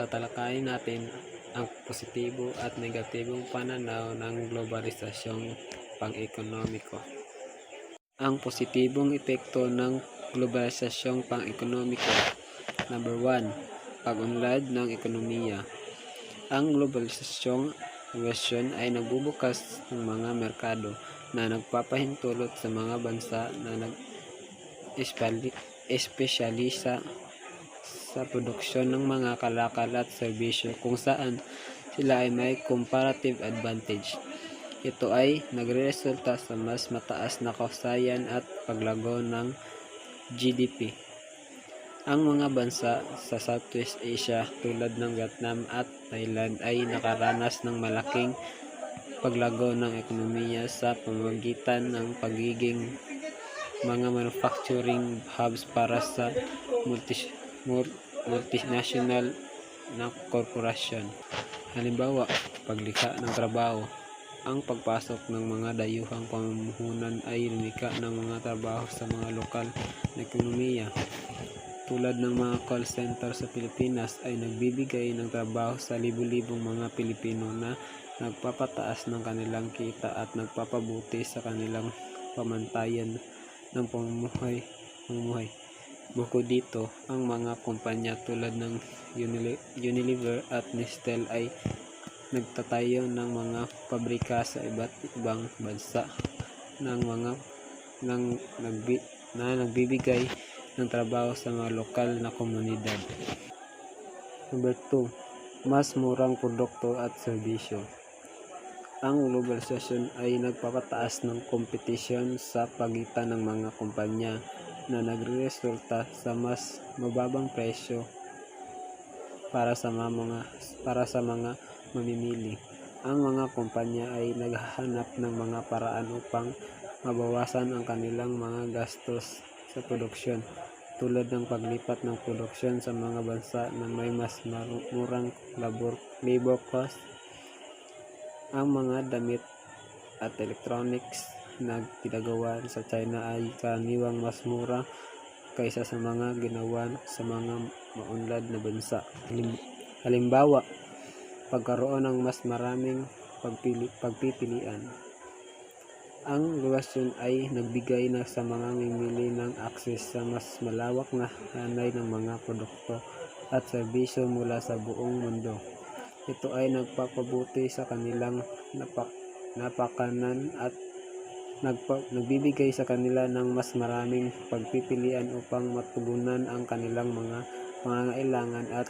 tatalakayin natin ang positibo at negatibong pananaw ng globalisasyong pang-ekonomiko. Ang positibong epekto ng globalisasyong pang-ekonomiko. Number 1. Pag-unlad ng ekonomiya. Ang globalisasyong investment ay nagbubukas ng mga merkado na nagpapahintulot sa mga bansa na nag espesyalisa sa produksyon ng mga kalakal at serbisyo kung saan sila ay may comparative advantage. Ito ay nagresulta sa mas mataas na kausayan at paglago ng GDP. Ang mga bansa sa Southwest Asia tulad ng Vietnam at Thailand ay nakaranas ng malaking paglago ng ekonomiya sa pamamagitan ng pagiging mga manufacturing hubs para sa multi, mul- multinational na korporasyon. Halimbawa, paglikha ng trabaho. Ang pagpasok ng mga dayuhang pamumuhunan ay lumika ng mga trabaho sa mga lokal na ekonomiya. Tulad ng mga call center sa Pilipinas ay nagbibigay ng trabaho sa libu-libong mga Pilipino na nagpapataas ng kanilang kita at nagpapabuti sa kanilang pamantayan ng pamumuhay. pamumuhay. Bukod dito, ang mga kumpanya tulad ng Unilever at Nestle ay nagtatayo ng mga pabrika sa iba't ibang bansa ng mga ng nagbi, na nagbibigay ng trabaho sa mga lokal na komunidad. Number 2. Mas murang produkto at serbisyo. Ang globalisasyon ay nagpapataas ng kompetisyon sa pagitan ng mga kumpanya na nagresulta sa mas mababang presyo para sa mga para sa mga mamimili. Ang mga kumpanya ay naghahanap ng mga paraan upang mabawasan ang kanilang mga gastos sa produksyon tulad ng paglipat ng produksyon sa mga bansa na may mas murang labor, labor cost. Ang mga damit at electronics na ginagawa sa China ay karaniwang mas mura kaysa sa mga ginawa sa mga maunlad na bansa. Halim- Halimbawa, pagkaroon ng mas maraming pagpili, pagpipilian. Ang globalisasyon ay nagbigay na sa mga mimili ng akses sa mas malawak na hanay ng mga produkto at serbisyo mula sa buong mundo. Ito ay nagpapabuti sa kanilang napak napakanan at nagpa, nagbibigay sa kanila ng mas maraming pagpipilian upang matugunan ang kanilang mga pangangailangan at